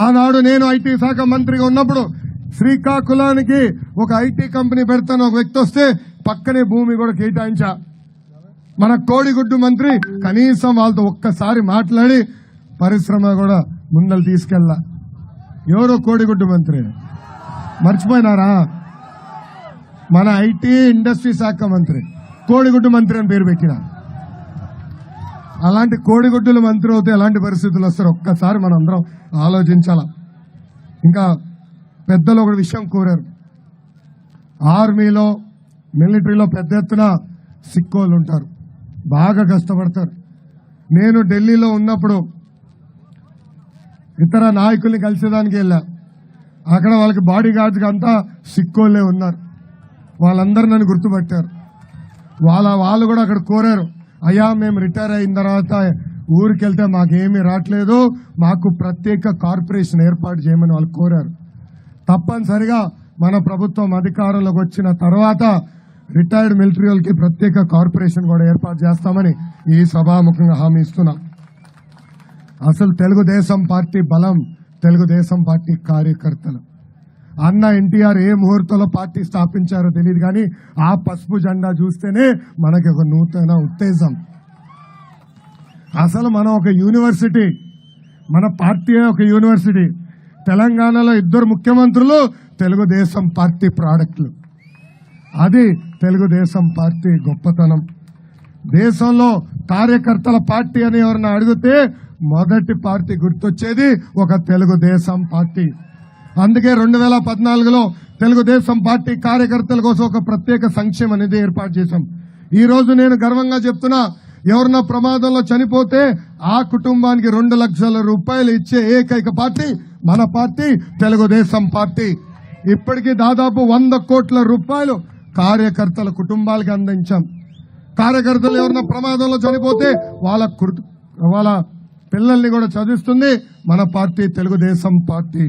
ఆనాడు నేను ఐటీ శాఖ మంత్రిగా ఉన్నప్పుడు శ్రీకాకుళానికి ఒక ఐటీ కంపెనీ పెడతాను ఒక వ్యక్తి వస్తే పక్కనే భూమి కూడా కేటాయించా. మన కోడిగుడ్డు మంత్రి కనీసం వాళ్ళతో ఒక్కసారి మాట్లాడి పరిశ్రమ కూడా ముందలు తీసుకెళ్ళా. ఎవరో కోడిగుడ్డు మంత్రి? మర్చిపోయినారా? మన ఐటీ ఇండస్ట్రీ శాఖ మంత్రి. కోడిగుడ్డు మంత్రి అని పేరు పెట్టినా. అలాంటి కోడిగుడ్డులు మంత్రి అవుతే ఎలాంటి పరిస్థితులు వస్తారు? ఒక్కసారి మనం అందరం ఆలోచించాల? ఇంకా పెద్దలు ఒక విషయం కోరారు. ఆర్మీలో మిలిటరీలో పెద్ద ఎత్తున సిక్కోళ్ళు ఉంటారు. బాగా కష్టపడతారు. నేను ఢిల్లీలో ఉన్నప్పుడు ఇతర నాయకుల్ని కలిసేదానికి వెళ్ళా. అక్కడ వాళ్ళకి బాడీ గార్డ్స్కి అంతా సిక్కోళ్ళే ఉన్నారు. వాళ్ళందరూ నన్ను గుర్తుపట్టారు. వాళ్ళ వాళ్ళు కూడా అక్కడ కోరారు. అయ్యా మేము రిటైర్ అయిన తర్వాత ఊరికెళ్తే మాకేమీ రావట్లేదు. మాకు ప్రత్యేక కార్పొరేషన్ ఏర్పాటు చేయమని వాళ్ళు కోరారు. తప్పనిసరిగా మన ప్రభుత్వం అధికారంలోకి వచ్చిన తర్వాత రిటైర్డ్ మిలిటరీ వాళ్ళకి ప్రత్యేక కార్పొరేషన్ కూడా ఏర్పాటు చేస్తామని ఈ సభాముఖంగా హామీ ఇస్తున్నా. అసలు తెలుగుదేశం పార్టీ బలం తెలుగుదేశం పార్టీ కార్యకర్తలు. అన్న ఎన్టీఆర్ ఏ ముహూర్తంలో పార్టీ స్థాపించారో తెలియదు కానీ ఆ పసుపు జెండా చూస్తేనే మనకి ఒక నూతన ఉత్తేజం. అసలు మనం ఒక యూనివర్సిటీ మన పార్టీ ఒక యూనివర్సిటీ తెలంగాణలో ఇద్దరు ముఖ్యమంత్రులు తెలుగుదేశం పార్టీ ప్రోడక్ట్లు. అది తెలుగుదేశం పార్టీ గొప్పతనం. దేశంలో కార్యకర్తల పార్టీ అని ఎవరన్నా అడిగితే మొదటి పార్టీ గుర్తొచ్చేది ఒక తెలుగుదేశం పార్టీ. అందుకే రెండు వేల పద్నాలుగులో తెలుగుదేశం పార్టీ కార్యకర్తల కోసం ఒక ప్రత్యేక సంక్షేమ నిధి ఏర్పాటు చేశాం. ఈ రోజు నేను గర్వంగా చెప్తున్నా ఎవరన్నా ప్రమాదంలో చనిపోతే ఆ కుటుంబానికి రెండు లక్షల రూపాయలు ఇచ్చే ఏకైక పార్టీ మన పార్టీ తెలుగుదేశం పార్టీ. ఇప్పటికీ దాదాపు వంద కోట్ల రూపాయలు కార్యకర్తల కుటుంబాలకి అందించాం. కార్యకర్తలు ఎవరన్నా ప్రమాదంలో చనిపోతే వాళ్ళ వాళ్ళ పిల్లల్ని కూడా చదివిస్తుంది మన పార్టీ తెలుగుదేశం పార్టీ.